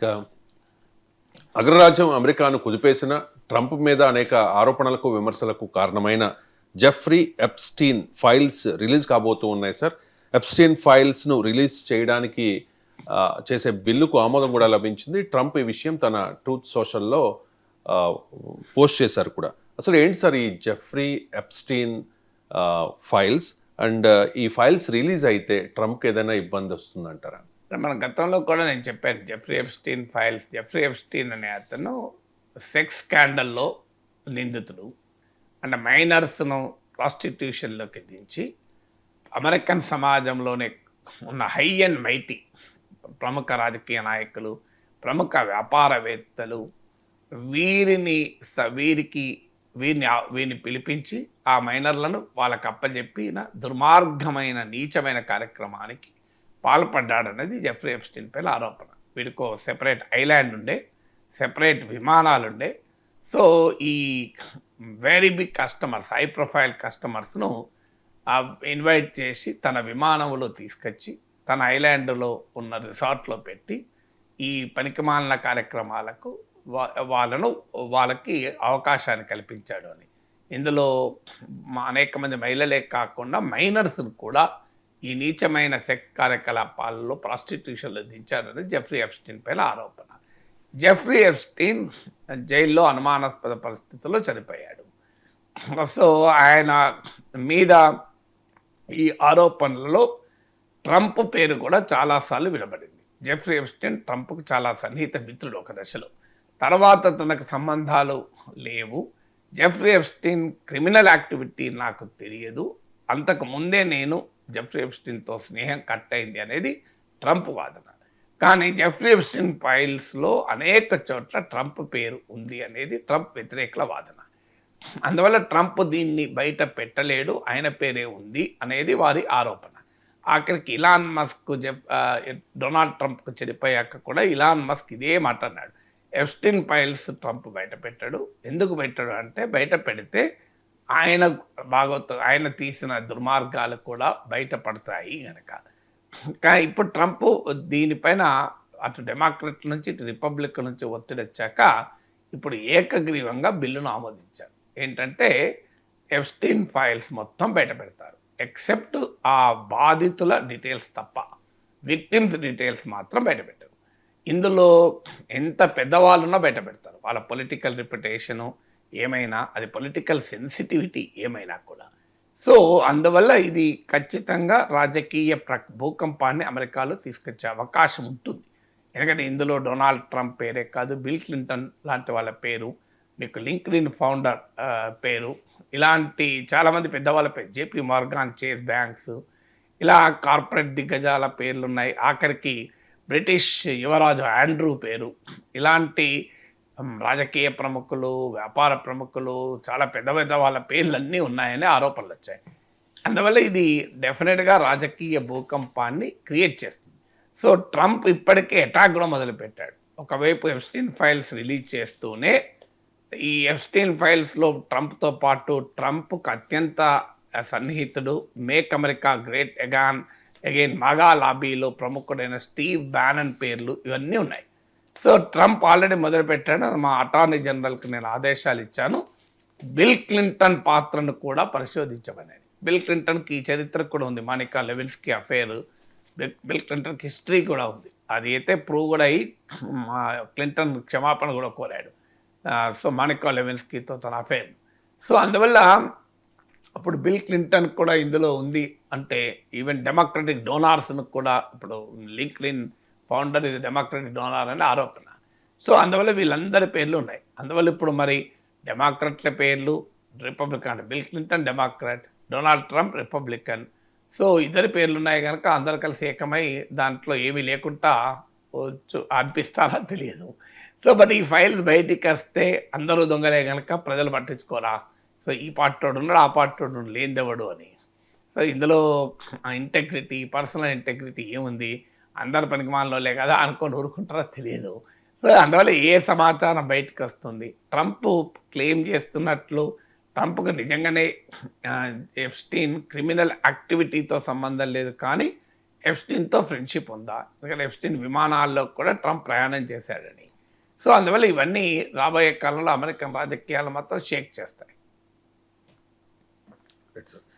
ఇక అగ్రరాజ్యం అమెరికాను కుదిపేసిన ట్రంప్ మీద అనేక ఆరోపణలకు విమర్శలకు కారణమైన జెఫ్రీ ఎప్స్టీన్ ఫైల్స్ రిలీజ్ కాబోతూ ఉన్నాయి సార్. ఎప్స్టీన్ ఫైల్స్ను రిలీజ్ చేయడానికి చేసే బిల్లుకు ఆమోదం కూడా లభించింది. ట్రంప్ ఈ విషయం తన ట్రూత్ సోషల్లో పోస్ట్ చేశారు కూడా. అసలు ఏంటి సార్ ఈ జెఫ్రీ ఎప్స్టీన్ ఫైల్స్? అండ్ ఈ ఫైల్స్ రిలీజ్ అయితే ట్రంప్కి ఏదైనా ఇబ్బంది వస్తుందంటారా? మన గతంలో కూడా నేను చెప్పాను Jeffrey Epstein files Jeffrey Epstein అనే అతను సెక్స్ స్కాండల్లో నిందితుడు అంటే మైనర్స్ను ప్రాస్టిట్యూషన్లోకి దించి అమెరికన్ సమాజంలోనే ఉన్న హై అండ్ మైటీ ప్రముఖ రాజకీయ నాయకులు ప్రముఖ వ్యాపారవేత్తలు వీరిని వీరికి వీరిని వీరిని పిలిపించి ఆ మైనర్లను వాళ్ళకి అప్పచెప్పిన దుర్మార్గమైన నీచమైన కార్యక్రమానికి పాల్పడ్డాడనేది జెఫ్రీ ఎప్స్టీన్ పైన ఆరోపణ. వీడికో సెపరేట్ ఐలాండ్ ఉండే సెపరేట్ విమానాలు ఉండే సో ఈ very big customers high profile కస్టమర్స్ను invite చేసి తన విమానంలో తీసుకొచ్చి తన ఐలాండ్లో ఉన్న రిసార్ట్లో పెట్టి ఈ పనికిమాలిన కార్యక్రమాలకు వా- వాళ్ళను వాళ్ళకి అవకాశాన్ని కల్పించాడు అని. ఇందులో మా అనేక మంది మహిళలే కాకుండా మైనర్స్ను కూడా ఈ నీచమైన సెక్స్ కార్యకలాపాలలో ప్రాస్టిట్యూషన్లో దించారని జెఫ్రీ ఎప్స్టీన్ పైన ఆరోపణ. జెఫ్రీ ఎప్స్టీన్ జైల్లో అనుమానాస్పద పరిస్థితుల్లో చనిపోయాడు. సో ఆయన మీద ఈ ఆరోపణలలో ట్రంప్ పేరు కూడా చాలాసార్లు వినబడింది. జెఫ్రీ ఎప్స్టీన్ ట్రంప్కు చాలా సన్నిహిత మిత్రుడు ఒక దశలో. తర్వాత తనకు సంబంధాలు లేవు. జెఫ్రీ ఎప్స్టీన్ క్రిమినల్ యాక్టివిటీ నాకు తెలియదు. అంతకు ముందే నేను జెఫ్రీ ఎప్స్టిన్తో స్నేహం కట్ అయింది అనేది ట్రంప్ వాదన. కానీ జెఫ్రీ ఎప్స్టిన్ ఫైల్స్లో అనేక చోట్ల ట్రంప్ పేరు ఉంది అనేది ట్రంప్ వ్యతిరేకుల వాదన. అందువల్ల ట్రంప్ దీన్ని బయట పెట్టలేడు ఆయన పేరే ఉంది అనేది వారి ఆరోపణ. ఆఖరికి ఇలాన్ మస్క్ జెఫ్ డొనాల్డ్ ట్రంప్కు చెడిపోయాక కూడా ఇలాన్ మస్క్ ఇదే మాట అన్నాడు. ఎఫ్స్టిన్ ఫైల్స్ ట్రంప్ బయట పెట్టాడు. ఎందుకు పెట్టాడు అంటే బయట పెడితే ఆయన భాగవత ఆయన తీసిన దుర్మార్గాలు కూడా బయటపడతాయి కనుక కానీ ఇప్పుడు ట్రంప్ దీనిపైన అటు డెమోక్రట్ నుంచి ఇటు రిపబ్లిక్ నుంచి ఒత్తిడి వచ్చాక ఇప్పుడు ఏకగ్రీవంగా బిల్లును ఆమోదించారు. ఏంటంటే ఎఫ్స్టీన్ ఫైల్స్ మొత్తం బయట పెడతారు ఎక్సెప్ట్ ఆ బాధితుల డీటెయిల్స్ తప్ప విక్టిమ్స్ డీటెయిల్స్ మాత్రం బయట పెట్టారు ఇందులో ఎంత పెద్దవాళ్ళున్నా బయట పెడతారు వాళ్ళ పొలిటికల్ రిప్యుటేషను ఏమైనా అది పొలిటికల్ సెన్సిటివిటీ ఏమైనా కూడా. సో అందువల్ల ఇది ఖచ్చితంగా రాజకీయ ప్ర భూకంపాన్ని అమెరికాలో తీసుకొచ్చే అవకాశం ఉంటుంది. ఎందుకంటే ఇందులో డొనాల్డ్ ట్రంప్ పేరే కాదు బిల్ క్లింటన్ లాంటి వాళ్ళ పేరు మీకు లింక్డ్ఇన్ ఫౌండర్ పేరు ఇలాంటి చాలామంది పెద్దవాళ్ళ పేరు జేపీ మార్గాన్ చేస్ బ్యాంక్స్ ఇలా కార్పొరేట్ దిగ్గజాల పేర్లు ఉన్నాయి ఆఖరికి బ్రిటిష్ యువరాజు ఆండ్రూ పేరు ఇలాంటి రాజకీయ ప్రముఖులు వ్యాపార ప్రముఖులు చాలా పెద్ద పెద్ద వాళ్ళ పేర్లన్నీ ఉన్నాయని ఆరోపణలు వచ్చాయి. అందువల్ల ఇది డెఫినెట్గా రాజకీయ భూకంపాన్ని క్రియేట్ చేస్తుంది. సో ట్రంప్ ఇప్పటికే అటాక్ కూడా మొదలుపెట్టాడు. ఒకవైపు ఎఫ్స్టీన్ ఫైల్స్ రిలీజ్ చేస్తూనే ఈ ఎఫ్స్టీన్ ఫైల్స్లో ట్రంప్తో పాటు ట్రంప్కు అత్యంత సన్నిహితుడు make America great again again MAGA లాబీలో ప్రముఖుడైన స్టీవ్ బ్యానన్ పేర్లు ఇవన్నీ ఉన్నాయి. సో ట్రంప్ ఆల్రెడీ మొదలుపెట్టాడు. మా అటార్నీ జనరల్కి నేను ఆదేశాలు ఇచ్చాను. బిల్ క్లింటన్ పాత్రను కూడా పరిశోధించమనేది. బిల్ క్లింటన్కి ఈ చరిత్ర కూడా ఉంది. Monica Lewinsky affair. Bill Bill క్లింటన్కి history కూడా ఉంది. అది అయితే ప్రూవ్ కూడా అయ్యి మా క్లింటన్ క్షమాపణ కూడా కోరాడు. సో మానికా లెవిన్స్కీతో తన అఫేర్. సో అందువల్ల అప్పుడు బిల్ క్లింటన్ కూడా ఇందులో ఉంది అంటే ఈవెన్ డెమోక్రటిక్ డోనార్స్ను కూడా ఇప్పుడు లింక్డ్ఇన్ ఫౌండర్ ఇది డెమోక్రటిక్ డోనార్ అని ఆరోపణ. సో అందువల్ల వీళ్ళందరి పేర్లు ఉన్నాయి. అందువల్ల ఇప్పుడు మరి డెమోక్రట్ల పేర్లు republican Bill Clinton democrat Donald Trump republican. So ఇద్దరి పేర్లు ఉన్నాయి కనుక అందరు కలిసి ఏకమై దాంట్లో ఏమీ లేకుండా వచ్చు అనిపిస్తారా తెలియదు. సో బట్ ఈ ఫైల్స్ బయటికి వస్తే అందరూ దొంగలే కనుక ప్రజలు పట్టించుకోరా? సో ఈ పార్టీడు ఉన్నాడు ఆ పార్టీడు లేనిదెవడు అని. సో ఇందులో ఇంటెగ్రిటీ పర్సనల్ ఇంటెగ్రిటీ ఏముంది? అందరు పనికిమాలలోలే కదా అనుకొని ఊరుకుంటారో తెలియదు. సో అందువల్ల ఏ సమాచారం బయటకు వస్తుంది? ట్రంప్ క్లెయిమ్ చేస్తున్నట్లు ట్రంప్కు నిజంగానే ఎఫ్స్టీన్ క్రిమినల్ యాక్టివిటీతో సంబంధం లేదు కానీ ఎఫ్స్టీన్తో ఫ్రెండ్షిప్ ఉందా? ఎందుకంటే ఎఫ్స్టీన్ విమానాల్లో కూడా ట్రంప్ ప్రయాణం చేశాడని. సో అందువల్ల ఇవన్నీ రాబోయే కాలంలో అమెరికన్ రాజకీయాలు మాత్రం షేక్ చేస్తాయి.